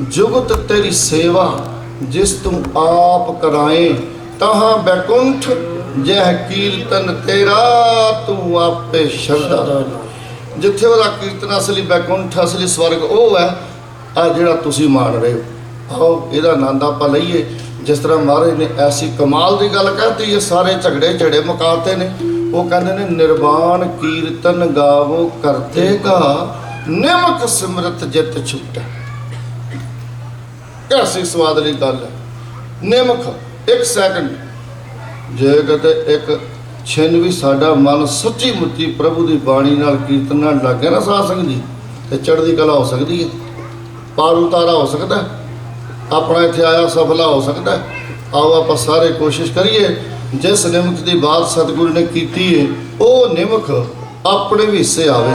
ਜੁਗਤ ਤੇਰੀ ਸੇਵਾ ਜਿਸ ਤੂੰ ਆਪ ਕਰਾਏ ਤਹਾਂ ਬੈਕੁੰਠ ਜਹ ਕੀਰਤਨ ਤੇਰਾ ਤੂੰ ਆਪੇ ਸ਼ਰਧਾ। ਜਿੱਥੇ ਉਹਦਾ ਕੀਰਤਨ ਅਸਲੀ ਬੈਕੁੰਠ ਅਸਲੀ ਸਵਰਗ ਉਹ ਹੈ ਆ ਜਿਹੜਾ ਤੁਸੀਂ ਮਾਣ ਰਹੇ ਹੋ। ਆਓ ਇਹਦਾ ਆਨੰਦ ਆਪਾਂ ਲਈਏ। ਜਿਸ ਤਰ੍ਹਾਂ ਮਹਾਰਾਜ ਨੇ ਐਸੀ ਕਮਾਲ ਦੀ ਗੱਲ ਕਰਤੀ ਇਹ ਸਾਰੇ ਝਗੜੇ ਝੜੇ ਮੁਕਾਤੇ ਨੇ। ਉਹ ਕਹਿੰਦੇ ਨੇ ਨਿਰਵਾਣ ਕੀਰਤਨ ਗਾਵੋ ਕਰਤੇ ਕਾ ਨਿਮਕ ਸਿਮਰਤ ਜਿਤ ਛੁਟੈ। ਐਸੀ ਸਵਾਦ ਲਈ ਗੱਲ ਹੈ। ਨਿਮਕ, ਇੱਕ ਸੈਕਿੰਡ ਜੇ ਕਿਤੇ ਇੱਕ ਛਿਨ ਵੀ ਸਾਡਾ ਮਨ ਸੱਚੀ ਮੁੱਚੀ ਪ੍ਰਭੂ ਦੀ ਬਾਣੀ ਨਾਲ ਕੀਰਤਨ ਨਾਲ ਲੱਗੇ ਨਾ ਸਾਧ ਸੰਗਤ ਜੀ, ਤੇ ਚੜ੍ਹਦੀ ਕਲਾ ਹੋ ਸਕਦੀ ਹੈ। ਪਾਰ ਉਤਾਰਾ ਹੋ ਸਕਦਾ ਆਪਣਾ ਇੱਥੇ ਆਇਆ ਸਫਲਾ ਹੋ ਸਕਦਾ ਆਓ ਆਪਾਂ ਸਾਰੇ ਕੋਸ਼ਿਸ਼ ਕਰੀਏ, ਜਿਸ ਨਿਮਕ ਦੀ ਬਾਤ ਸਤਿਗੁਰੂ ਨੇ ਕੀਤੀ ਹੈ ਉਹ ਨਿਮਕ ਆਪਣੇ ਵੀ ਹਿੱਸੇ ਆਵੇ।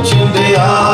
ਮਨ ਚਿੰਦਿਆ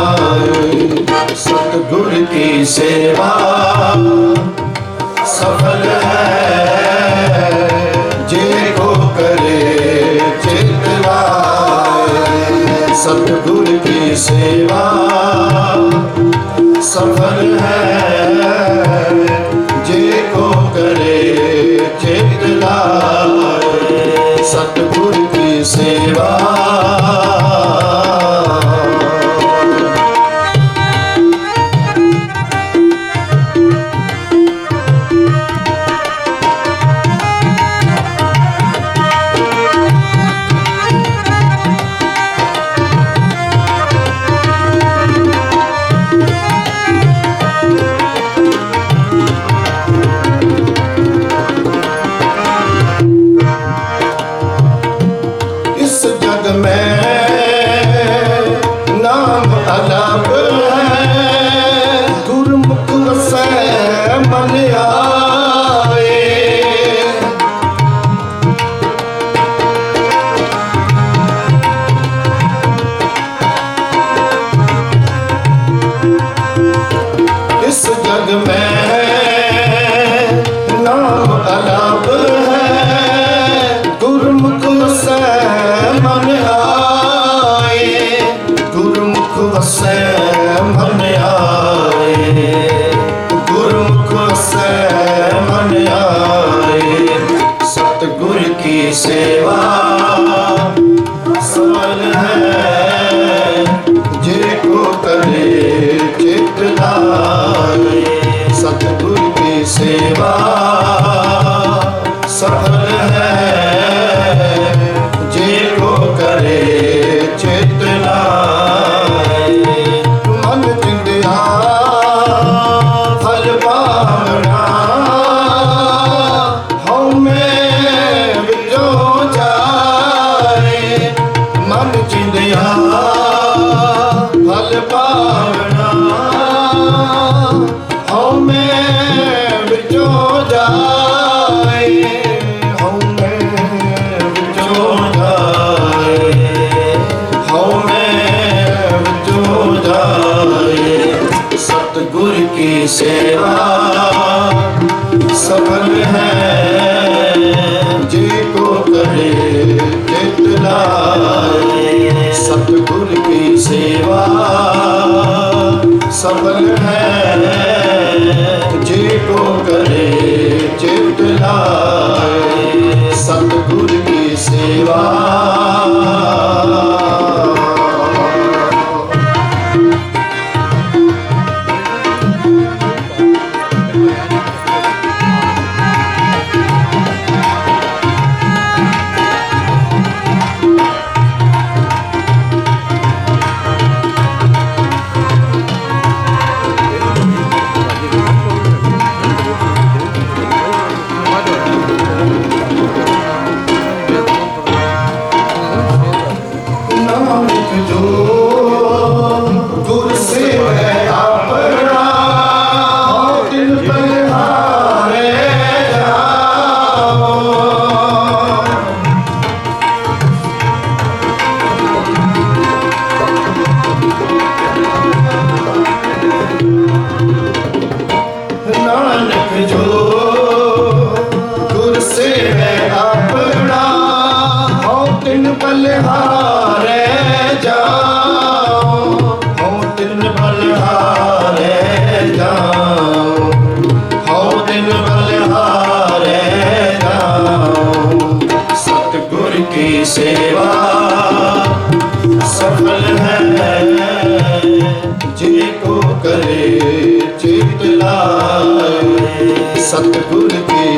ਸਮਾਏ ਸਤਿਗੁਰ ਕੀ ਸੇਵਾ ਸਫਲ ਹੈ ਜੇ ਕੋ ਕਰੇ ਚਿਤ ਲਾਏ ਸਤਿਗੁਰ ਕੀ ਸੇਵਾ ਸਫਲ ਹੈ ਜੇ की सेवा सफल है जी को करे जितलाए सतगुर की सेवा सफल है जी को करे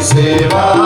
se va.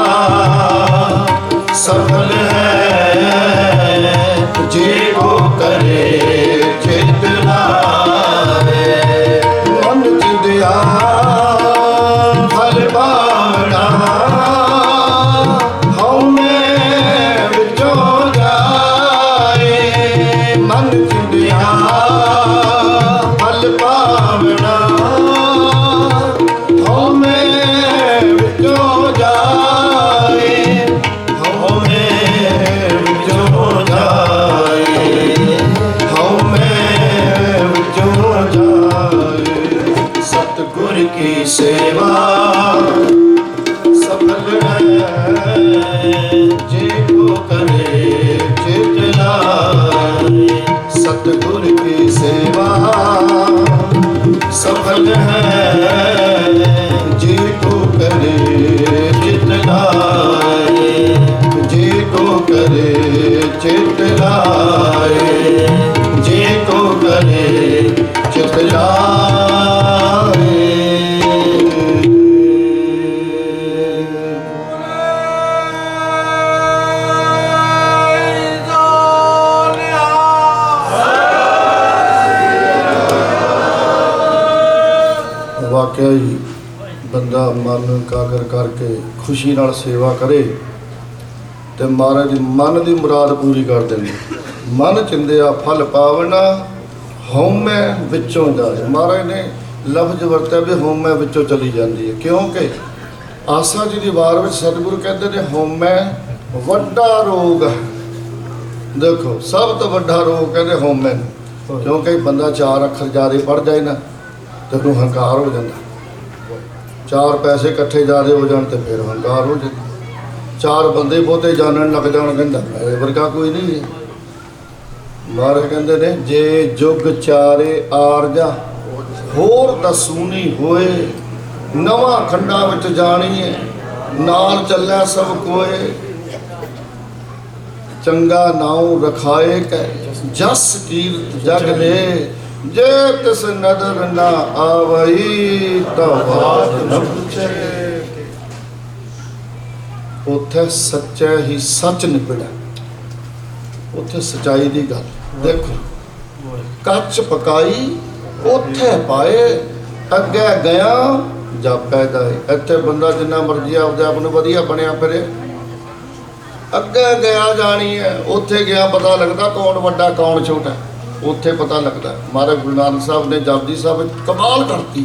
ਸਫਲ ਹੈ ਵਾਕਿਆ ਹੀ ਬੰਦਾ ਮਨ ਕਾਗਰ ਕਰਕੇ ਖੁਸ਼ੀ ਨਾਲ ਸੇਵਾ ਕਰੇ ਤੇ ਮਹਾਰਾਜ ਮਨ ਦੀ ਮੁਰਾਦ ਪੂਰੀ ਕਰ ਦਿੰਦੇ ਮਨ ਚਿੰਦਿਆ ਫਲ ਪਾਵਣਾ ਹਉਮੈ ਵਿੱਚੋਂ ਜਾਏ। ਮਹਾਰਾਜ ਨੇ ਲਫ਼ਜ਼ ਵਰਤਿਆ ਵੀ ਹਉਮੈ ਵਿੱਚੋਂ ਚਲੀ ਜਾਂਦੀ ਹੈ। ਕਿਉਂਕਿ ਆਸਾ ਜੀ ਦੀ ਵਾਰ ਵਿੱਚ ਸਤਿਗੁਰੂ ਕਹਿੰਦੇ ਨੇ ਹਉਮੈ ਵੱਡਾ ਰੋਗ ਹੈ। ਦੇਖੋ ਸਭ ਤੋਂ ਵੱਡਾ ਰੋਗ ਕਹਿੰਦੇ ਹਉਮੈ ਕਿਉਂਕਿ ਬੰਦਾ ਚਾਰ ਅੱਖਰ ਜਾਰੇ ਪੜ ਜਾਏ ਨਾ ਤੈਨੂੰ ਹੰਕਾਰ ਹੋ ਜਾਂਦਾ। ਚਾਰ ਪੈਸੇ ਇਕੱਠੇ ਜ਼ਿਆਦਾ ਹੋ ਜਾਣ ਤੇ ਫਿਰ ਹੰਕਾਰ ਹੋ ਜਾਂਦਾ। ਚਾਰ ਬੰਦੇ ਬਹੁਤੇ ਜਾਣਨ ਲੱਗ ਜਾਣ ਕਹਿੰਦਾ, ਮੇਰੇ ਵਰਗਾ ਕੋਈ ਨਹੀਂ। ਹੈ ਮਹਾਰਾਜ ਕਹਿੰਦੇ ਨੇ, ਜੇ ਜੁਗ ਚਾਰੇ ਆਰਜਾ ਹੋਰ ਦਸੂਨੀ ਹੋਏ, ਨਵਾਂ ਖੰਡਾ ਵਿੱਚ ਜਾਣੀ ਜਾਣੀਏ, ਨਾਲ ਚੱਲਿਆ ਸਭ ਕੋਏ। ਚੰਗਾ ਨਾਉ ਰਖਾਏ ਕੈ, ਜਸ ਕੀਰਤ ਜਗ ਲੈ ਜੇ ਤਿਸ ਨਦਰ ਨਾ ਆਵਈ ਤਾਂ ਬਾਤ ਨ ਪੁੱਛੇ। ਉੱਥੇ ਸੱਚਾ ਹੀ ਸੱਚ ਨਿਬੜਾ ਉੱਥੇ ਸਚਾਈ ਦੀ ਗੱਲ। ਦੇਖੋ, ਕੱਚ ਪਕਾਈ ਉੱਥੇ ਪਾਏ, ਅੱਗੇ ਗਿਆ ਜਾਪੈ ਜਾਏ ਇੱਥੇ ਬੰਦਾ ਜਿੰਨਾ ਮਰਜ਼ੀ ਆਪਦੇ ਆਪ ਨੂੰ ਵਧੀਆ ਬਣਿਆ ਫਿਰੇ। ਅੱਗੇ ਗਿਆ ਜਾਣੀ ਹੈ, ਉੱਥੇ ਗਿਆ, ਪਤਾ ਲੱਗਦਾ ਕੌਣ ਵੱਡਾ, ਕੌਣ ਛੋਟਾ। ਉੱਥੇ ਪਤਾ ਲੱਗਦਾ ਮਹਾਰਾਜ ਗੁਰੂ ਨਾਨਕ ਸਾਹਿਬ ਨੇ ਜਪਜੀ ਸਾਹਿਬ ਵਿੱਚ ਕਮਾਲ ਕਰਤੀ।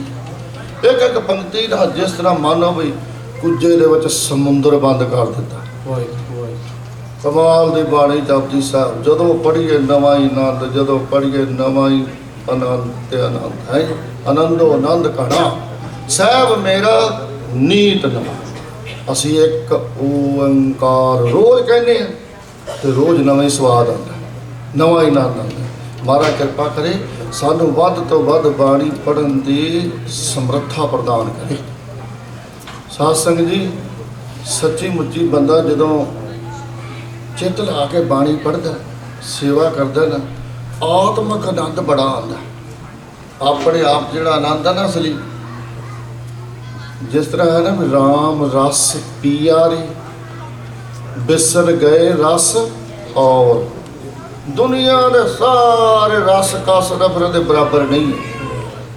ਇੱਕ ਇੱਕ ਪੰਕਤੀ ਦਾ ਜਿਸ ਤਰ੍ਹਾਂ ਮਨ ਹੋਵੇ, ਕੁੱਜੇ ਦੇ ਵਿੱਚ ਸਮੁੰਦਰ ਬੰਦ ਕਰ ਦਿੱਤਾ। ਕਮਾਲ ਦੀ ਬਾਣੀ ਜਪਜੀ ਸਾਹਿਬ, ਜਦੋਂ ਪੜ੍ਹੀਏ ਨਵਾਂ ਹੀ ਆਨੰਦ, ਜਦੋਂ ਪੜ੍ਹੀਏ ਨਵਾਂ ਹੀ ਆਨੰਦ ਤੇ ਆਨੰਦ ਹੈ ਆਨੰਦੋ ਆਨੰਦ ਕਣਾ ਸਾਹਿਬ ਮੇਰਾ ਨੀਤ ਨਵਾਂ ਅਸੀਂ ਇੱਕ ਓੰਕਾਰ ਰੋਜ਼ ਕਹਿੰਦੇ ਆ ਤੇ ਰੋਜ਼ ਨਵਾਂ ਹੀ ਸਵਾਦ ਆਉਂਦਾ ਨਵਾਂ ਹੀ ਆਨੰਦ ਆਉਂਦਾ ਮਹਾਰਾਜ ਕਿਰਪਾ ਕਰੇ, ਸਾਨੂੰ ਵੱਧ ਤੋਂ ਵੱਧ ਬਾਣੀ ਪੜਨ ਦੀ ਸਮਰੱਥਾ ਪ੍ਰਦਾਨ ਕਰੇ। ਸਾਧ ਸੰਗਤ ਜੀ, ਸੱਚੀ ਮੁੱਚੀ ਬੰਦਾ ਜਦੋਂ ਚਿੱਤ ਲਾ ਕੇ ਬਾਣੀ ਪੜਦਾ ਸੇਵਾ ਕਰਦਾ ਨਾ, ਆਤਮਿਕ ਆਨੰਦ ਬੜਾ ਆਉਂਦਾ। ਆਪਣੇ ਆਪ ਜਿਹੜਾ ਆਨੰਦ ਆ ਨਾ ਅਸਲੀ, ਜਿਸ ਤਰ੍ਹਾਂ ਹੈ ਨਾ ਰਾਮ RAM ਰਸ ਪੀਆਰੇ ਬਿਸਰ ਗਏ ਰਸ ਔਰ। ਦੁਨੀਆ ਦੇ ਸਾਰੇ ਰਸ ਕਸ ਨਫ਼ਰ ਦੇ ਬਰਾਬਰ ਨਹੀਂ ਹੈ।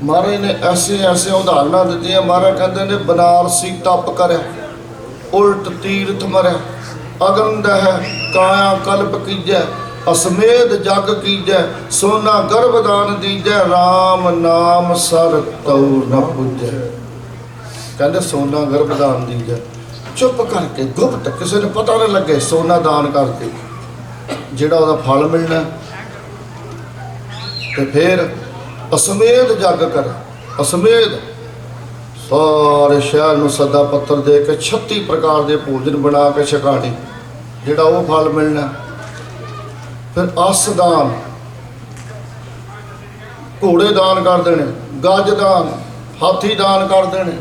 ਮਹਾਰਾਜ ਨੇ ਐਸੇ ਐਸੇ ਉਦਾਹਰਨਾਂ ਦਿੱਤੀਆਂ। ਮਹਾਰਾਜ ਕਹਿੰਦੇ ਨੇ, ਬਨਾਰਸੀ ਤਪ ਕਰਿਆ, ਉਲਟ ਤੀਰਥ ਮਰਿਆ ਅਗੰਧ ਹੈ ਕਾਇਆ ਕਲਪ ਕੀਜੈ, ਅਸਮੇਧ ਜਗ ਕੀਜੈ, ਸੋਨਾ ਗਰਭਦਾਨ ਦੀਜੈ RAM ਨਾਮ ਸਰ ਤਉ ਨ ਪੁੱਜੈ। ਕਹਿੰਦੇ ਸੋਨਾ ਗਰਭਦਾਨ ਦੀਜੈ। ਚੁੱਪ ਕਰਕੇ ਗੁਪਤ, ਕਿਸੇ ਨੂੰ ਪਤਾ ਨਾ ਲੱਗੇ, ਸੋਨਾ ਦਾਨ ਕਰਕੇ ਜਿਹੜਾ ਉਹਦਾ ਫਲ ਮਿਲਣਾ। ਤੇ ਫਿਰ ਅਸਮੇਧ ਜਗ ਕਰ ਅਸਮੇਧ। ਸਾਰੇ ਸ਼ਹਿਰ ਨੂੰ ਸਦਾ ਪੱਤਰ ਦੇ ਕੇ 36 ਪ੍ਰਕਾਰ ਦੇ ਭੋਜਨ ਬਣਾ ਕੇ ਛਕਾਣੇ, ਜਿਹੜਾ ਉਹ ਫਲ ਮਿਲਣਾ। ਫਿਰ ਅਸ ਦਾਨ। ਘੋੜੇ ਦਾਨ ਕਰ ਦੇਣੇ, ਗੱਜ ਦਾਨ। ਹਾਥੀ ਦਾਨ ਕਰ ਦੇਣੇ।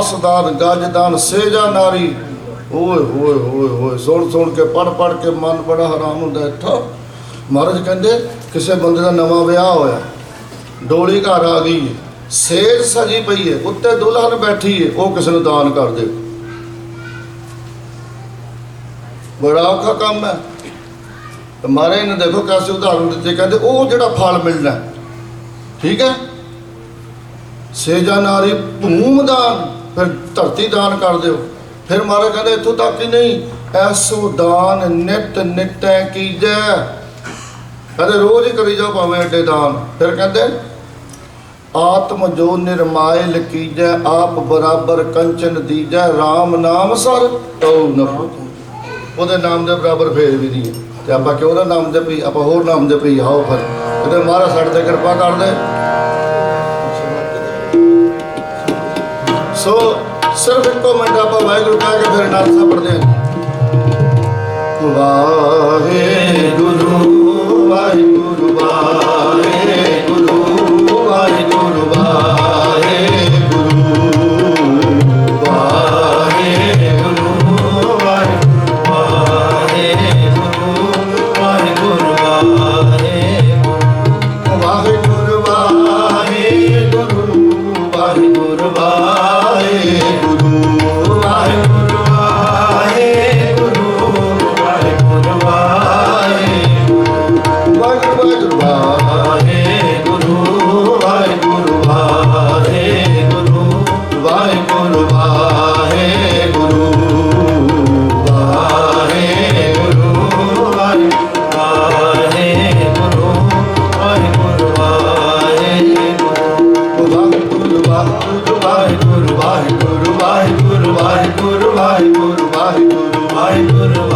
ਅਸ ਦਾਨ, ਗੱਜ ਦਾਨ, ਸੇਜਾ ਨਾਰੀ। ਓਏ ਹੋਏ ਹੋਏ ਹੋਏ ਸੁਣ ਸੁਣ ਕੇ ਪੜ ਪੜ ਕੇ ਮਨ ਬੜਾ ਹਰਾਮ ਹੁੰਦਾ ਇੱਥਾ ਮਹਾਰਾਜ ਕਹਿੰਦੇ, ਕਿਸੇ ਬੰਦੇ ਦਾ ਨਵਾਂ ਵਿਆਹ ਹੋਇਆ, ਡੋਲੀ ਘਰ ਆ ਗਈ ਸੇਜ ਸਜੀ ਪਈ ਹੈ, ਉੱਤੇ ਦੁਲਹਨ ਬੈਠੀ ਹੈ, ਉਹ ਕਿਸੇ ਨੂੰ ਦਾਨ ਕਰ ਦੇ। ਬੜਾ ਔਖਾ ਕੰਮ ਹੈ। ਮਹਾਰਾਜ ਨੇ ਦੇਖੋ ਕਾਸੇ ਉਦਾਹਰਨ ਦਿੱਤੇ, ਕਹਿੰਦੇ ਉਹ ਜਿਹੜਾ ਫਲ ਮਿਲਣਾ ਠੀਕ ਹੈ? ਸੇਜਾ ਨਾਰੀ ਭੂਮ ਦਾਨ, ਫਿਰ ਧਰਤੀ ਦਾਨ ਕਰ ਦਿਓ। ਫਿਰ ਮਹਾਰਾਜ ਕਹਿੰਦੇ, ਇੱਥੋਂ ਤੱਕ ਹੀ ਨਹੀਂ ਐਸੋ ਦਾਨ ਨਿਤ ਨਿਤੈ ਕੀਜੈ। ਕਹਿੰਦੇ, ਰੋਜ਼ ਕਰੀ ਜਾਓ ਭਾਵੇਂ ਐਡੇ ਦਾਨ। ਫਿਰ ਕਹਿੰਦੇ, ਆਤਮ ਜੋ ਨਿਰਮਾਇਲ ਕੀਜੈ, ਆਪ ਬਰਾਬਰ ਕੰਚਨ ਦੀਜੈ RAM ਨਾਮ ਸਰ ਤਉ ਨ ਉਹਦੇ ਨਾਮ ਦੇ ਬਰਾਬਰ ਫੇਰ ਵੀ ਨਹੀਂ ਤੇ ਆਪਾਂ ਕਿਉਂ ਉਹਦਾ ਨਾਮ ਜਪੀ, ਆਪਾਂ ਹੋਰ ਨਾਮ ਦੇ ਜਪੀ, ਆਓ ਫਿਰ। ਕਿਤੇ ਮਹਾਰਾਜ ਸਾਡੇ ਤੇ ਕਿਰਪਾ ਕਰ ਦੇ ਸੋ ਸਿਰਫ ਇੱਕੋ ਮਿੰਟ ਆਪਾਂ ਵਾਹਿਗੁਰੂ ਕਹਿ ਕੇ ਫਿਰ ਨਾਲ ਸਾਹਿਬ ਪੜ੍ਹਦੇ ਹਾਂ। ਵਾਹਿਗੁਰੂ।